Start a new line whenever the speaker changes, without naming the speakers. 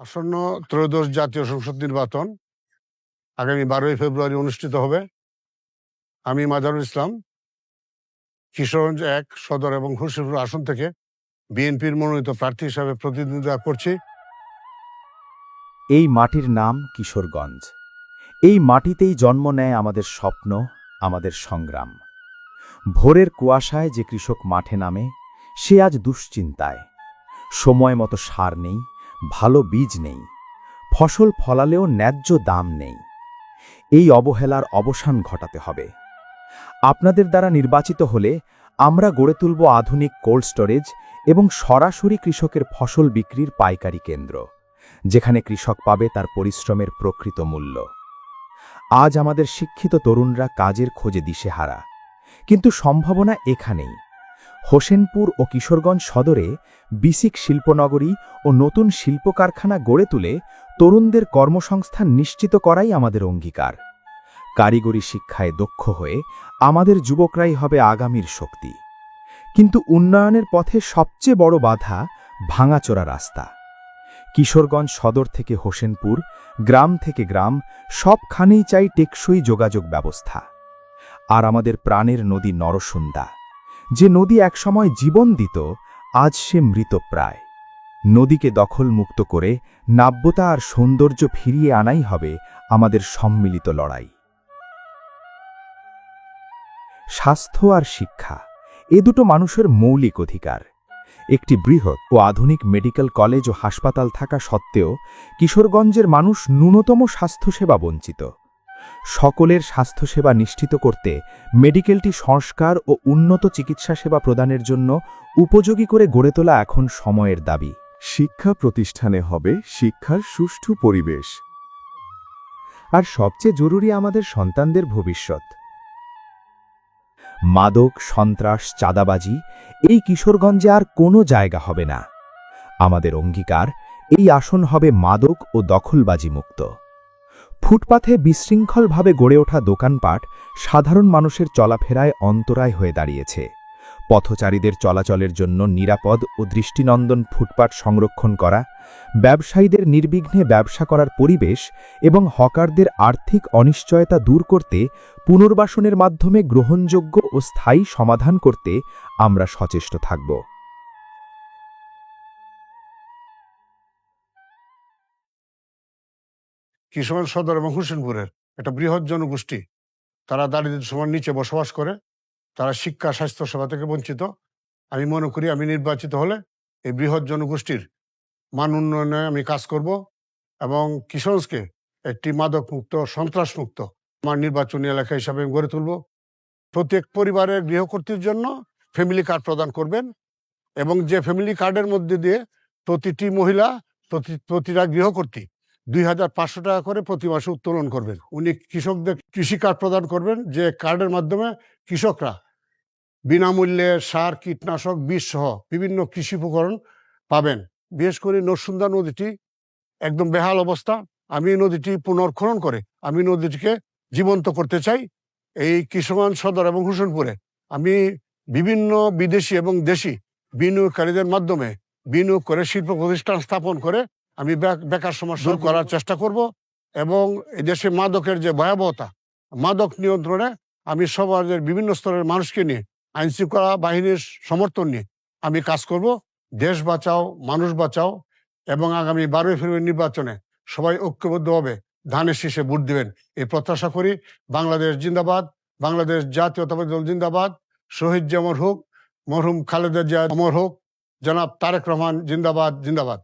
আসন্ন ত্রয়োদশ জাতীয় সংসদ নির্বাচন আগামী বারোই ফেব্রুয়ারি অনুষ্ঠিত হবে। আমি মাজারুল ইসলাম, কিশোরগঞ্জ এক সদর এবং খুরশিদপুর আসন থেকে বিএনপির মনোনীত প্রার্থী হিসাবে প্রতিদ্বন্দ্বিতা করছি।
এই মাটির নাম কিশোরগঞ্জ। এই মাটিতেই জন্ম নেয় আমাদের স্বপ্ন, আমাদের সংগ্রাম। ভোরের কুয়াশায় যে কৃষক মাঠে নামে, সে আজ দুশ্চিন্তায়। সময় মতো সার নেই ভালো বীজ নেই, ফসল ফলালেও ন্যায্য দাম নেই। এই অবহেলার অবসান ঘটাতে হবে। আপনাদের দ্বারা নির্বাচিত হলে আমরা গড়ে তুলব আধুনিক কোল্ড স্টোরেজ এবং সরাসরি কৃষকের ফসল বিক্রির পাইকারি কেন্দ্র, যেখানে কৃষক পাবে তার পরিশ্রমের প্রকৃত মূল্য। আজ আমাদের শিক্ষিত তরুণরা কাজের খোঁজে দিশেহারা, কিন্তু সম্ভাবনা এখানেই। হোসেনপুর ও কিশোরগঞ্জ সদরে বিসিক শিল্পনগরী ও নতুন শিল্প কারখানা গড়ে তুলে তরুণদের কর্মসংস্থান নিশ্চিত করাই আমাদের অঙ্গীকার। কারিগরি শিক্ষায় দক্ষ হয়ে আমাদের যুবকরাই হবে আগামীর শক্তি। কিন্তু উন্নয়নের পথে সবচেয়ে বড় বাধা ভাঙাচোরা রাস্তা। কিশোরগঞ্জ সদর থেকে হোসেনপুর, গ্রাম থেকে গ্রাম সবখানেই চাই টেকসই যোগাযোগ ব্যবস্থা। আর আমাদের প্রাণের নদী নরসুন্দা। যে নদী একসময় জীবন দিত আজ সে মৃতপ্রায়। নদীকে দখলমুক্ত করে নাব্যতা আর সৌন্দর্য ফিরিয়ে আনাই হবে আমাদের সম্মিলিত লড়াই। স্বাস্থ্য আর শিক্ষা, এ দুটো মানুষের মৌলিক অধিকার। একটি বৃহৎ ও আধুনিক মেডিকেল কলেজ ও হাসপাতাল থাকা সত্ত্বেও কিশোরগঞ্জের মানুষ ন্যূনতম স্বাস্থ্যসেবা বঞ্চিত। সকলের স্বাস্থ্যসেবা নিশ্চিত করতে মেডিকেলটি সংস্কার ও উন্নত চিকিৎসা সেবা প্রদানের জন্য উপযোগী করে গড়ে তোলা এখন সময়ের দাবি।
শিক্ষা প্রতিষ্ঠানে হবে শিক্ষার সুষ্ঠু পরিবেশ।
আর সবচেয়ে জরুরি আমাদের সন্তানদের ভবিষ্যৎ। মাদক সন্ত্রাস চাঁদাবাজি এই কিশোরগঞ্জে আর কোনো জায়গা হবে না। আমাদের অঙ্গীকার এই আসন হবে মাদক ও দখলবাজি মুক্ত। ফুটপাথে বিশৃঙ্খলভাবে গড়ে ওঠা দোকানপাট সাধারণ মানুষের চলাফেরায় অন্তরায় হয়ে দাঁড়িয়েছে। পথচারীদের চলাচলের জন্য নিরাপদ ও দৃষ্টিনন্দন ফুটপাত সংরক্ষণ করা, ব্যবসায়ীদের নির্বিঘ্নে ব্যবসা করার পরিবেশ এবং হকারদের আর্থিক অনিশ্চয়তা দূর করতে, পুনর্বাসনের মাধ্যমে গ্রহণযোগ্য ও স্থায়ী সমাধান করতে আমরা সচেষ্ট থাকব।
কিশোরগঞ্জ সদর এবং হোসেনপুরের একটা বৃহৎ জনগোষ্ঠী। তারা দারিদ্র সীমার নিচে বসবাস করে। তারা শিক্ষা, স্বাস্থ্য সেবা থেকে বঞ্চিত। আমি মনে করি আমি নির্বাচিত হলে এই বৃহৎ জনগোষ্ঠীর মান উন্নয়নে আমি কাজ করব এবং কিশোরগঞ্জকে একটি মাদক মুক্ত সন্ত্রাস মুক্ত আমার নির্বাচনী এলাকা হিসাবে আমি গড়ে তুলব। প্রত্যেক পরিবারের গৃহকর্তীর জন্য ফ্যামিলি কার্ড প্রদান করবেন এবং যে ফ্যামিলি কার্ডের মধ্যে দিয়ে প্রতিটি মহিলা, প্রতি, প্রতিটা গৃহকর্তী দুই হাজার পাঁচশো টাকা করে প্রতি মাসে উত্তোলন করবেন। উনি কৃষকদের কৃষি কার্ড প্রদান করবেন যে কার্ডের মাধ্যমে কৃষকরা বিনামূল্যে সার, কীটনাশক, বীজ সহ বিভিন্ন কৃষি উপকরণ পাবেন। বিশেষ করে নরসুন্দা নদীটি একদম বেহাল অবস্থা। আমি নদীটি পুনর্খনন করে আমি নদীটিকে জীবন্ত করতে চাই। এই কিশোরগঞ্জ সদর এবং হোসেনপুরে আমি বিভিন্ন বিদেশি এবং দেশি বিনিয়োগকারীদের মাধ্যমে বিনিয়োগ করে শিল্প প্রতিষ্ঠান স্থাপন করে আমি বেকার সমস্যা দূর করার চেষ্টা করব এবং এই দেশে মাদকের যে ভয়াবহতা মাদক নিয়ন্ত্রণে আমি সমাজের বিভিন্ন স্তরের মানুষকে নিয়ে আইন শৃঙ্খলা বাহিনীর সমর্থন নিয়ে আমি কাজ করব। দেশ বাঁচাও মানুষ বাঁচাও এবং আগামী বারোই ফেব্রুয়ারি নির্বাচনে সবাই ঐক্যবদ্ধভাবে ধানের শীষে ভোট দিবেন। এই প্রত্যাশা করি বাংলাদেশ জিন্দাবাদ বাংলাদেশ জাতীয়তাবাদী দল জিন্দাবাদ শহীদ জামর হোক মরহুম খালেদা জিয়া অমর হোক জনাব তারেক রহমান জিন্দাবাদ জিন্দাবাদ।